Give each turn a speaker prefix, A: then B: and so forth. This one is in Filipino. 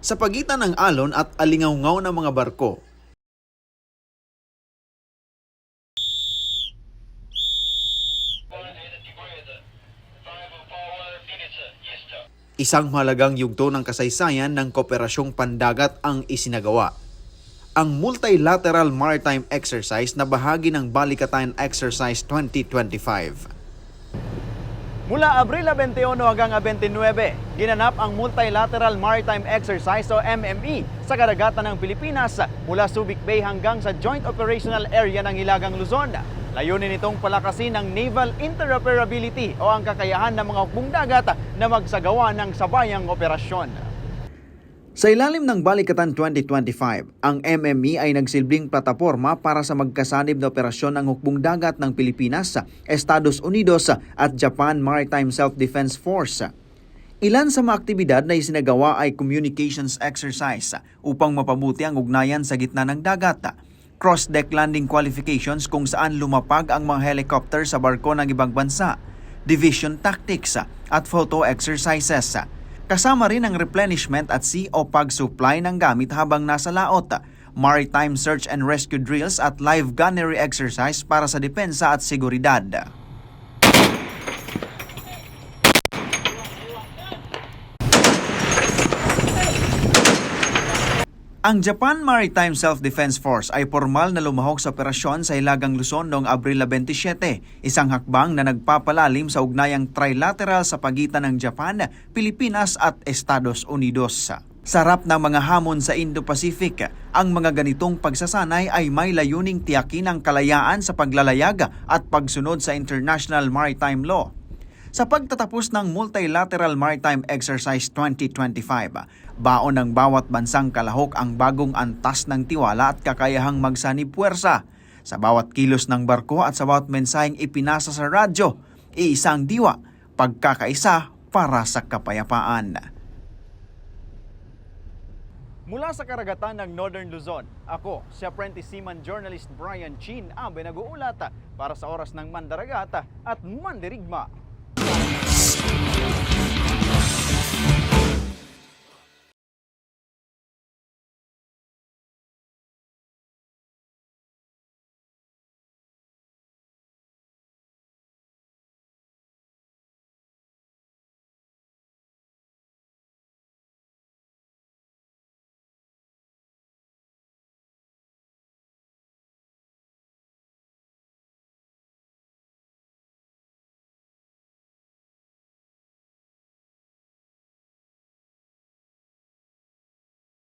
A: sa pagitan ng alon at alingawngaw ng mga barko. Isang mahalagang yugto ng kasaysayan ng Kooperasyong Pandagat ang isinagawa. Ang Multilateral Maritime Exercise na bahagi ng Balikatan Exercise 2025.
B: Mula Abril 21 hanggang 29, ginanap ang Multilateral Maritime Exercise o MME sa karagatan ng Pilipinas mula Subic Bay hanggang sa Joint Operational Area ng Hilagang Luzon. Layunin itong palakasin ng naval interoperability o ang kakayahan ng mga hukbong dagat na magsagawa ng sabayang operasyon.
A: Sa ilalim ng Balikatan 2025, ang MME ay nagsilbing plataforma para sa magkasanib na operasyon ng hukbong dagat ng Pilipinas, Estados Unidos at Japan Maritime Self-Defense Force. Ilan sa mga aktibidad na isinagawa ay communications exercise upang mapabuti ang ugnayan sa gitna ng dagat, cross-deck landing qualifications kung saan lumapag ang mga helicopter sa barko ng ibang bansa, division tactics at photo exercises. Kasama rin ang replenishment at sea o pag-supply ng gamit habang nasa laot, maritime search and rescue drills at live gunnery exercise para sa depensa at seguridad. Ang Japan Maritime Self-Defense Force ay formal na lumahok sa operasyon sa Hilagang Luzon noong Abril 27, isang hakbang na nagpapalalim sa ugnayang trilateral sa pagitan ng Japan, Pilipinas at Estados Unidos. Sarap ng mga hamon sa Indo-Pacific, ang mga ganitong pagsasanay ay may layuning tiyakin ang kalayaan sa paglalayag at pagsunod sa International Maritime Law. Sa pagtatapos ng Multilateral Maritime Exercise 2025, baon ng bawat bansang kalahok ang bagong antas ng tiwala at kakayahang magsanib puwersa. Sa bawat kilos ng barko at sa bawat mensaheng ipinasa sa radyo, iisang diwa, pagkakaisa para sa kapayapaan.
B: Mula sa karagatan ng Northern Luzon, ako, si Apprentice Seaman Journalist Brian Chin ang nag-uulat para sa oras ng Mandaragata at Mandirigma.